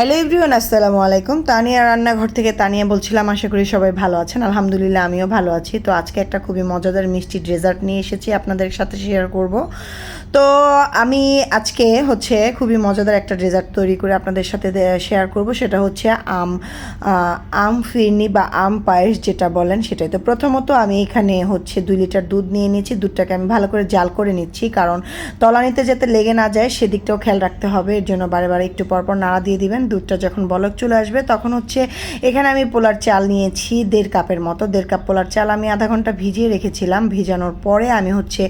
Hello everyone আসসালামু আলাইকুম। তানিয়া রান্নাঘর থেকে তানিয়া বলছিলাম, আশা করি সবাই ভালো আছেন। আলহামদুলিল্লাহ, আমিও ভালো আছি। তো আজকে একটা খুবই মজাদার মিষ্টি ডেজার্ট নিয়ে এসেছি আপনাদের সাথে শেয়ার করব। তো আমি আজকে হচ্ছে খুবই মজাদার একটা ডেজার্ট তৈরি করে আপনাদের সাথে শেয়ার করব। সেটা হচ্ছে আম আম ফিরনি বা আম পায়েস যেটা বলেন সেটাই। তো প্রথমত আমি এখানে হচ্ছে দুই লিটার দুধ নিয়ে নিয়েছি। দুধটাকে আমি ভালো করে জাল করে নিচ্ছি কারণ তলানিতে যাতে লেগে না যায় সেদিকটাও খেয়াল রাখতে হবে। এর জন্য বারে বারে একটু পরপর নাড়া দিয়ে দিবেন। দুধটা যখন বলক চলে আসবে, তখন হচ্ছে এখানে আমি পোলার চাল নিয়েছি, দেড় কাপের মতো। দেড় কাপ পোলার চাল আমি আধা ঘণ্টা ভিজিয়ে রেখেছিলাম। ভিজানোর পরে আমি হচ্ছে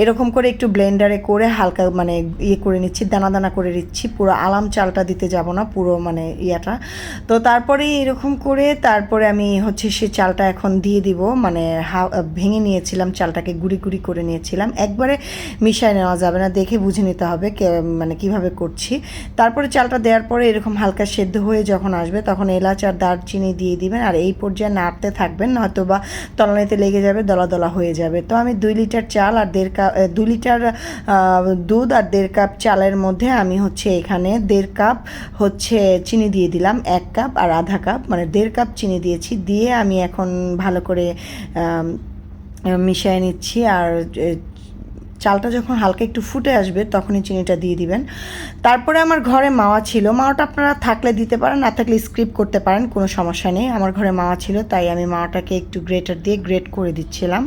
এরকম করে একটু ব্লেন্ডারে করে হালকা মানে ইয়ে করে নিচ্ছি, দানা দানা করে নিচ্ছি। পুরো আলাম চালটা দিতে যাব না, পুরো মানে ইয়াটা। তো তারপরে এরকম করে তারপরে আমি হচ্ছে সে চালটা এখন দিয়ে দিব। মানে ভেঙে নিয়েছিলাম চালটাকে, গুঁড়ি গুঁড়ি করে নিয়েছিলাম। একবারে মিশায় নেওয়া যাবে না, দেখে বুঝে নিতে হবে মানে কীভাবে করছি। তারপরে চালটা দেওয়ার পরে এরকম হালকা সেদ্ধ হয়ে যখন আসবে, তখন এলাচ আর দারচিনি দিয়ে দিবেন আর এই পর্যায়ে নাড়তে থাকবেন নয়তো বা তলানিতে লেগে যাবে দলা দলা হয়ে যাবে। তো আমি দুই লিটার চাল আর দেড় কাপ দুই লিটার দুধ আর দেড় কাপ চালের মধ্যে আমি হচ্ছে এখানে দেড় কাপ হচ্ছে চিনি দিয়ে দিলাম, এক কাপ আর আধা কাপ মানে দেড় কাপ চিনি দিয়েছি। দিয়ে আমি এখন ভালো করে মিশিয়ে নিচ্ছি আর চালটা যখন হালকা একটু ফুটে আসবে, তখনই চিনিটা দিয়ে দিবেন। তারপরে আমার ঘরে মাওয়া ছিল। মাওয়াটা আপনারা থাকলে দিতে পারেন, না থাকলে স্ক্রিপ করতে পারেন, কোনো সমস্যা নেই। আমার ঘরে মাওয়া ছিল, তাই আমি মাওয়াটাকে একটু গ্রেটার দিয়ে গ্রেট করে দিচ্ছিলাম।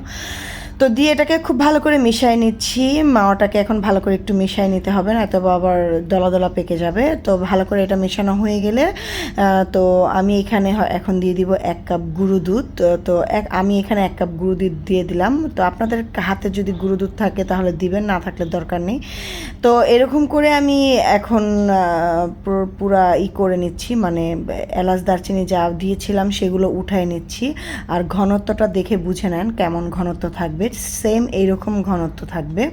তো দিয়ে এটাকে খুব ভালো করে মিশিয়ে নিচ্ছি। মাওয়াটাকে এখন ভালো করে একটু মিশিয়ে নিতে হবে না তো আবার দলা দলা পেকে যাবে। তো ভালো করে এটা মেশানো হয়ে গেলে তো আমি এখানে এখন দিয়ে দিব এক কাপ গুঁড়ো দুধ। তো- তো এক, আমি এখানে এক কাপ গুঁড়ো দুধ দিয়ে দিলাম। তো আপনাদের হাতে যদি গুঁড়ো দুধ থাকে তাহলে দিবেন, না থাকলে দরকার নেই। তো এরকম করে আমি এখন পুরা ই করে নিচ্ছি। মানে এলাচ, দারচিনি যা দিয়েছিলাম সেগুলো উঠায় নিচ্ছি। আর ঘনত্বটা দেখে বুঝে নেন কেমন ঘনত্ব থাকবে। সেম এইরকম ঘনত্ব থাকবে।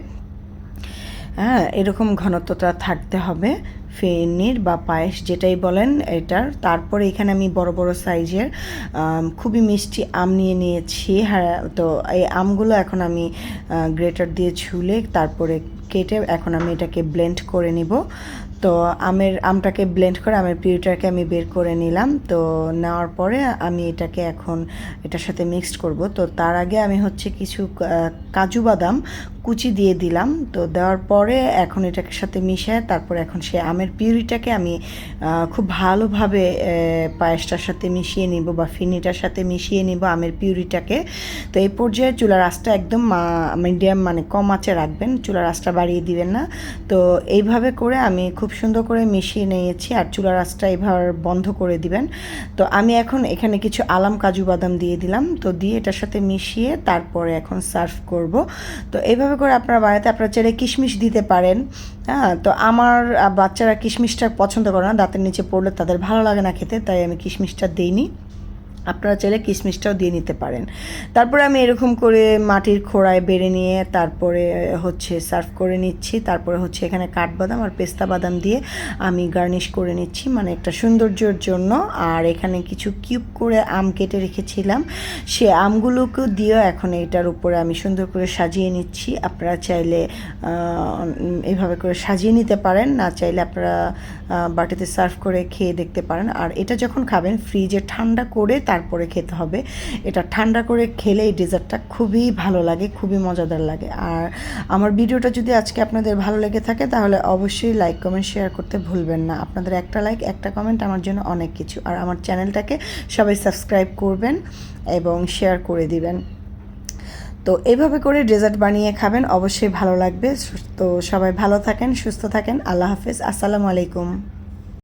হ্যাঁ এরকম ঘনত্বটা থাকতে হবে ফেনির বা পায়েস যেটাই বলেন এটার। তারপরে এখানে আমি বড় বড় সাইজের খুবই মিষ্টি আম নিয়ে নিয়েছি। হ্যাঁ তো এই আমগুলো এখন আমি গ্রেটার দিয়ে ছুলে তারপরে কেটে এখন আমি এটাকে ব্লেন্ড করে নিব। তো আমের আমটাকে ব্লেন্ড করে আমের পিউরিটাকে আমি বের করে নিলাম। তো নেওয়ার পরে আমি এটাকে এখন এটার সাথে মিক্সড করব। তো তার আগে আমি হচ্ছে কিছু কাজু বাদাম কুচি দিয়ে দিলাম। তো দেওয়ার পরে এখন এটাকে সাথে মিশায় তারপর এখন সে আমের পিউরিটাকে আমি খুব ভালোভাবে পায়েসটার সাথে মিশিয়ে নিব বা ফিনিটার সাথে মিশিয়ে নিব আমের পিউরিটাকে। তো এই পর্যায়ে চুলার আঁচটা একদম মিডিয়াম মানে কম আঁচে রাখবেন, চুলার আঁচটা বাড়িয়ে দিবেন না। তো এইভাবে করে আমি খুব সুন্দর করে মিশিয়ে নিয়েছি আর চুলার আঁচটা এইভাবে বন্ধ করে দিবেন। তো আমি এখন এখানে কিছু আলাম কাজু বাদাম দিয়ে দিলাম। তো দিয়ে এটার সাথে মিশিয়ে তারপরে এখন সার্ভ করব। তো এইভাবে করে আপনারা বাড়িতে আপনারা চেড়ে কিশমিশ দিতে পারেন হ্যাঁ? তো আমার বাচ্চারা কিশমিশটা পছন্দ করে না, দাঁতের নিচে পড়লে তাদের ভালো লাগে না খেতে, তাই আমি কিশমিশটা দিইনি। আপনারা চাইলে কিশমিশটাও দিয়ে নিতে পারেন। তারপরে আমি এরকম করে মাটির খোড়ায় বেড়ে নিয়ে তারপরে হচ্ছে সার্ভ করে নিচ্ছি। তারপরে হচ্ছে এখানে কাঠবাদাম আর পেস্তা বাদাম দিয়ে আমি গার্নিশ করে নিচ্ছি। মানে একটা সৌন্দর্যের জন্য। আর এখানে কিছু কিউব করে আম কেটে রেখেছিলাম। সে আমগুলোকেও দিয়েও এখন এটার উপরে আমি সুন্দর করে সাজিয়ে নিচ্ছি। আপনারা চাইলে এভাবে করে সাজিয়ে নিতে পারেন। না চাইলে আপনারা বাটিতে সার্ভ করে খেয়ে দেখতে পারেন। আর এটা যখন খাবেন, ফ্রিজে ঠান্ডা করে তারপরে খেতে হবে। এটা ঠান্ডা করে খেলে এই ডেজার্টটা খুবই ভালো লাগে, খুবই মজাদার লাগে। আর আমার ভিডিওটা যদি আজকে আপনাদের ভালো লেগে থাকে, তাহলে অবশ্যই লাইক কমেন্ট শেয়ার করতে ভুলবেন না। আপনাদের একটা লাইক একটা কমেন্ট আমার জন্য অনেক কিছু। আর আমার চ্যানেলটাকে সবাই সাবস্ক্রাইব করবেন এবং শেয়ার করে দিবেন। তো এইভাবে করে ডেজার্ট বানিয়ে খাবেন, অবশ্যই ভালো লাগবে। তো সবাই ভালো থাকেন, সুস্থ থাকেন। আল্লাহ হাফেজ। আসসালামু আলাইকুম।